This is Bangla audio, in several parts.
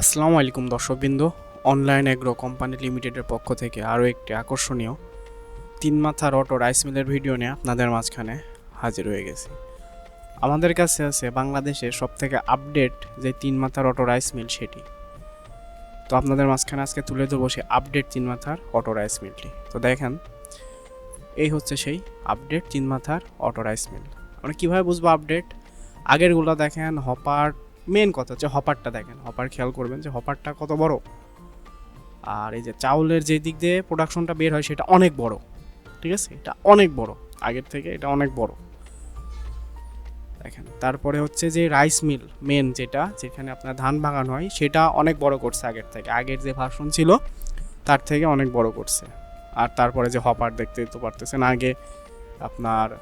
আসসালামু আলাইকুম দর্শকবৃন্দ, অনলাইন এগ্রো কোম্পানি লিমিটেডের পক্ষ থেকে আরও একটি আকর্ষণীয় তিন মাথার অটো রাইস মিলের ভিডিও নিয়ে আপনাদের মাঝখানে হাজির হয়ে গেছি। আমাদের কাছে আছে বাংলাদেশের সবথেকে আপডেট যে তিন মাথার অটো রাইস মিল সেটি। তো আপনাদের মাঝখানে আজকে তুলে ধরবো সেই আপডেট তিন মাথার অটো রাইস মিলটি। তো দেখেন, এই হচ্ছে সেই আপডেট তিন মাথার অটো রাইস মিল। আমরা কীভাবে বুঝব আপডেট? আগেরগুলো দেখেন, হপার মেন কথা হচ্ছে হপারটা দেখেন, হপার খেয়াল করবেন যে হপারটা কত বড়। আর এই যে চাউলের যে দিক দিয়ে প্রোডাকশনটা বের হয়, সেটা অনেক বড়। ঠিক আছে? এটা অনেক বড়। আগের থেকে এটা অনেক বড়। দেখেন, তারপরে হচ্ছে যে রাইস মিল মেন যেটা, যেখানে আপনার ধান ভাঙানো হয়, সেটা অনেক বড় করছে আগের থেকে। আগের যে ভার্সন ছিল, তার থেকে অনেক বড় করছে। আর তারপরে যে হপার দেখতে তো পারতেছেন, আগে আপনার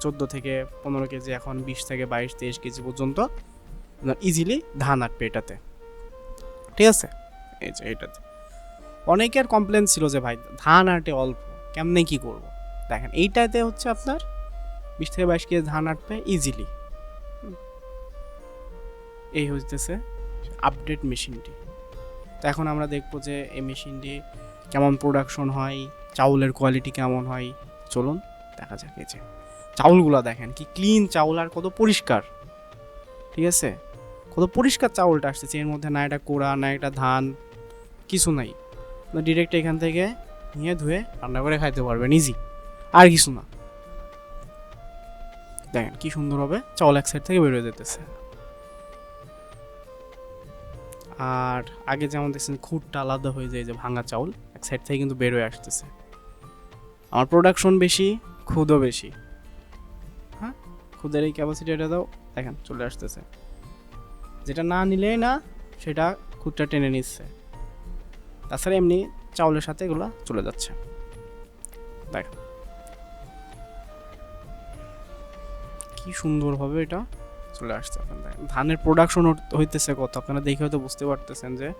চোদ্দ থেকে পনেরো কেজি, এখন বিশ থেকে বাইশ, তেইশ কেজি পর্যন্ত আপনার ইজিলি ধান আটবে এটাতে। ঠিক আছে? এই যে এটাতে। অনেকের কমপ্লেন ছিল যে, ভাই, ধান আটে অল্প, কেমনে কি করব? দেখেন, এইটাতে হচ্ছে আপনার বিশ থেকে বাইশ কেজি ধান আটবে ইজিলি এই হইতেছে আপডেট মেশিনটি তো এখন আমরা দেখব যে, এই মেশিনটি কেমন প্রোডাকশন হয়, চাউলের কোয়ালিটি কেমন হয়। চলুন, দেখা যাক এই যে। চাউলগুলো দেখেন, কি ক্লিন চাউল আর কত পরিষ্কার। ঠিক আছে? কত পরিষ্কার চাউলটা আসতেছে এর মধ্যে না এটা কোড়া, না এটা ধান, কিছু নাই। ডিরেক্ট এখান থেকে নিয়ে ধুয়ে রান্না করে খাইতে পারবেন ইজি আর কিছু না। দেখেন কি সুন্দর হবে, চাউল এক সাইড থেকে বেরোয় যেতেছে। আর আগে যেমন দেখছেন খুঁটটা আলাদা হয়ে যায় যে ভাঙা চাউল, এক সাইড থেকে কিন্তু বেরোয় আসতেছে। আমার প্রোডাকশন বেশি, খুদও বেশি। হ্যাঁ? খুদের এই ক্যাপাসিটিটা দাও, দেখেন চলে আসতেছে। যেটা না নিলেই না সেটা খুদটা টেনে নিচ্ছে। তাছাড়া এমনি চাউলের সাথে এগুলো চলে যাচ্ছে। দেখেন কি সুন্দরভাবে এটা চলে আসছে আপনার ধানের প্রোডাকশন হইতেছে কত? আপনারা দেখে হয়তো বুঝতে পারতেছেন যে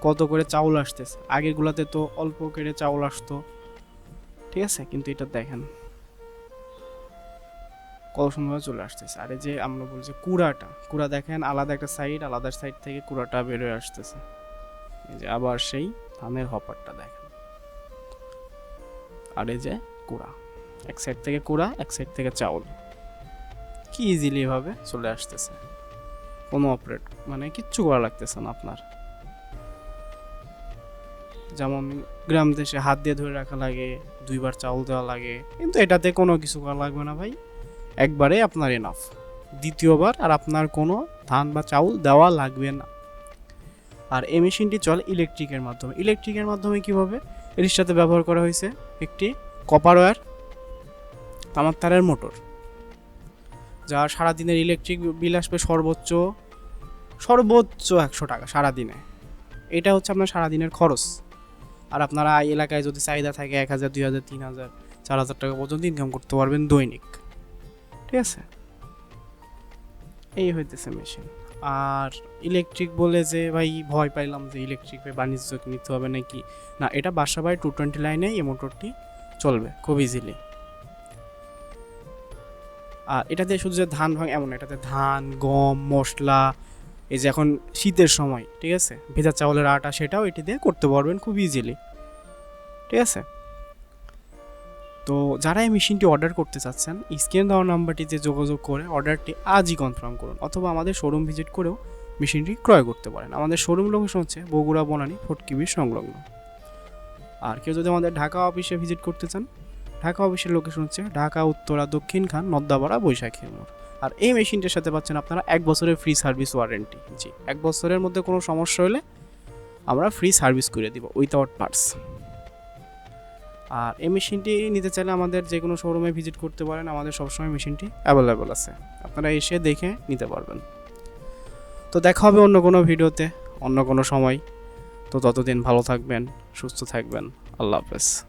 কত করে চাউল আসতেছে। আগেরগুলাতে তো অল্প করে চাউল আসতো। ঠিক আছে? কিন্তু এটা দেখেন। সুন্দরভাবে চলে আসতেছে। আর এই যে আমরা বলছি কুড়াটা, কুড়া দেখেন আলাদা একটা সাইড আলাদা সাইড থেকে কুড়াটা বেরোয় আসতেছে। এই যে আবার সেই ধানের হপারটা দেখেন। আর এই যে কুড়া, এক সাইড থেকে কুড়া, এক সাইড থেকে চাউল। কি ইজিলি ভাবে চলে আসতেছে। কোনো অপারেট মানে কিচ্ছু করা লাগতেছে না আপনার। যেমন গ্রাম দেশে হাত দিয়ে ধরে রাখা লাগে, দুইবার চাউল দেওয়া লাগে। কিন্তু এটাতে কোনো কিছু করা লাগবে না ভাই। একবারে আপনার এনাফ দ্বিতীয়বার আর আপনার কোনো ধান বা চাউল দেওয়া লাগবে না। আর এই মেশিনটি চলে ইলেকট্রিকের মাধ্যমে। ইলেকট্রিকের মাধ্যমে কীভাবে? এর সাথে ব্যবহার করা হয়েছে একটি কপার ওয়্যার তামার তারের মোটর, যা সারাদিনের ইলেকট্রিক বিল আসবে সর্বোচ্চ সর্বোচ্চ একশো টাকা সারাদিনে। এটা হচ্ছে আপনার সারাদিনের খরচ। আর আপনারা এলাকায় যদি চাহিদা থাকে এক হাজার, দুই হাজার, তিন হাজার, চার হাজার টাকা পর্যন্ত ইনকাম করতে পারবেন দৈনিক। ঠিক আছে? এই হইতেছে মেশিন আর ইলেকট্রিক বলে যে, ভাই, ভয় পাইলাম যে ইলেকট্রিক বাণিজ্য নিতে হবে নাকি? না, এটা বাসা টু টোয়েন্টি লাইনে এই মোটরটি চলবে, খুব ইজিলি আর এটাতে শুধু যে ধান ভাঙ, এমন এটাতে ধান, গম, মশলা, এই যে এখন শীতের সময়, ঠিক আছে? ভেজা চাউলের আটা সেটাও এটি দিয়ে করতে পারবেন খুব ইজিলি ঠিক আছে? তো যারা এই মেশিনটি অর্ডার করতে চাচ্ছেন, স্ক্রিন দেওয়া নাম্বারটিতে যোগাযোগ করে অর্ডারটি আজই কনফার্ম করুন অথবা আমাদের শোরুম ভিজিট করেও মেশিনটি ক্রয় করতে পারেন। আমাদের শোরুম লোকেশন হচ্ছে বগুড়া বনানী ফটকিবির সংলগ্ন। আর কেউ যদি আমাদের ঢাকা অফিসে ভিজিট করতে চান, ঢাকা অফিসের লোকেশন হচ্ছে ঢাকা, উত্তরা, দক্ষিণ খান, নদ্দাপাড়া, বৈশাখী মোড়। আর এই মেশিনটির সাথে পাচ্ছেন আপনারা এক বছরের ফ্রি সার্ভিস ওয়ারেন্টি জি, এক বছরের মধ্যে কোনো সমস্যা হলে আমরা ফ্রি সার্ভিস করে দিব উইথাউট পার্টস আর এই মেশিনটি নিতে চাইলে আমাদের যে কোনো শোরুমে ভিজিট করতে পারেন, আমাদের সবসময় মেশিনটি অ্যাভেলেবেল আছে। আপনারা এসে দেখে নিতে পারবেন। তো দেখা হবে অন্য কোনো ভিডিওতে, অন্য কোনো সময়। তো ততদিন ভালো থাকবেন, সুস্থ থাকবেন। আল্লাহ হাফেজ।